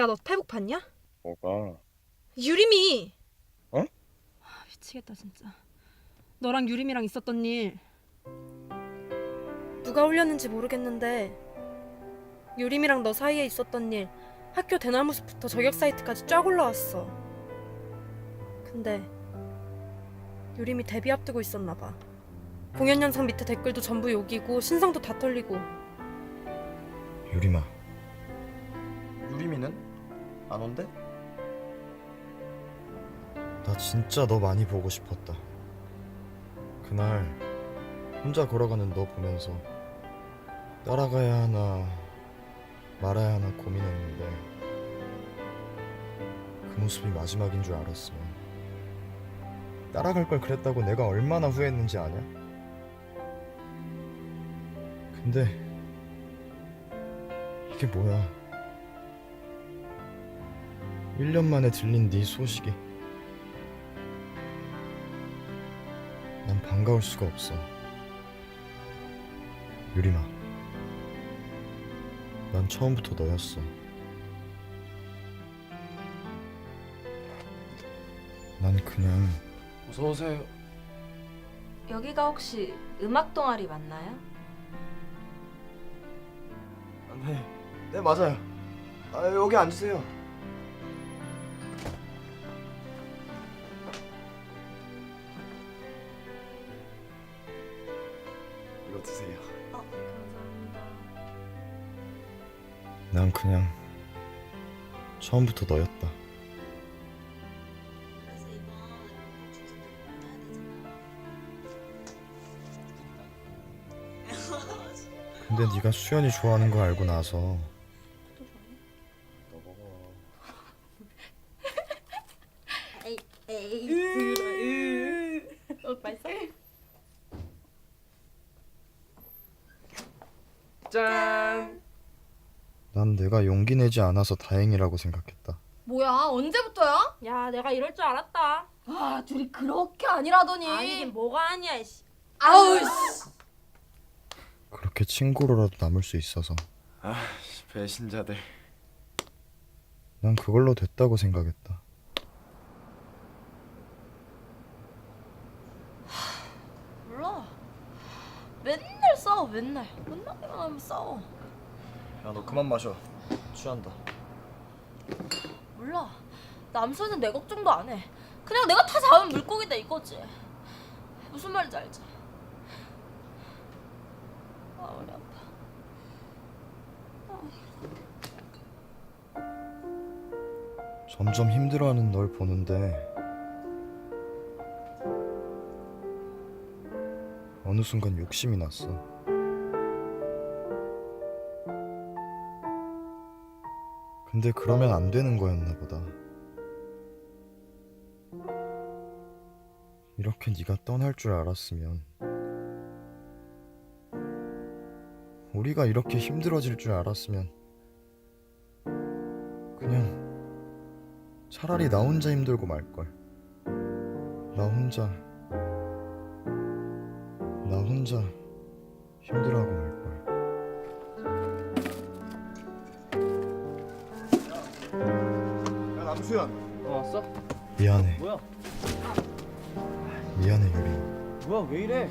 야, 너 페북 봤냐? 뭐가? 유림이. 어? 아, 미치겠다 진짜. 너랑 유림이랑 있었던 일. 누가 올렸는지 모르겠는데 유림이랑 너 사이에 있었던 일 학교 대나무 숲부터 저격 사이트까지 쫙 올라왔어. 근데 유림이 데뷔 앞두고 있었나 봐. 공연 영상 밑에 댓글도 전부 욕이고 신상도 다 털리고 유림아. 유림이는 안 온대? 나 진짜 너 많이 보고 싶었다. 그날 혼자 걸어가는 너 보면서 따라가야 하나 말아야 하나 고민했는데 그 모습이 마지막인 줄 알았으면 따라갈 걸 그랬다고 내가 얼마나 후회했는지 아냐? 근데 이게 뭐야? 1년 만에 들린 네 소식이 난 반가울 수가 없어. 유림아. 난 처음부터 너였어. 난 그냥 어서 오세요. 여기가 혹시 음악 동아리 맞나요? 네, 네 맞아요. 아, 여기 앉으세요. 난 그냥 처음부터 너였다. 근데 네가 수연이 좋아하는 거 알고 나서? 짠. 난 내가 용기 내지 않아서 다행이라고 생각했다. 뭐야? 언제부터야? 야, 내가 이럴 줄 알았다. 아, 둘이 그렇게 아니라더니. 아니긴 뭐가 아니야, 씨. 아우 씨. 그렇게 친구로라도 남을 수 있어서 아, 배신자들. 난 그걸로 됐다고 생각했다. 몰라. 맨날 싸워, 맨날. 끝나기만 하면 싸워. 야 너 그만 마셔. 취한다. 몰라. 남수는 내 걱정도 안 해. 그냥 내가 다 잡은 물고기다 이거지. 무슨 말인지 알지? 아, 머리 아파. 점점 힘들어하는 널 보는데 어느 순간 욕심이 났어. 근데 그러면 안 되는 거였나 보다. 이렇게 네가 떠날 줄 알았으면 우리가 이렇게 힘들어질 줄 알았으면 그냥 차라리 나 혼자 힘들고 말걸. 나 혼자, 나 혼자 힘들어하고 말걸. 수현. 어, 왔어? 미안해. 뭐야? 미안해, 유리. 뭐야 왜 이래?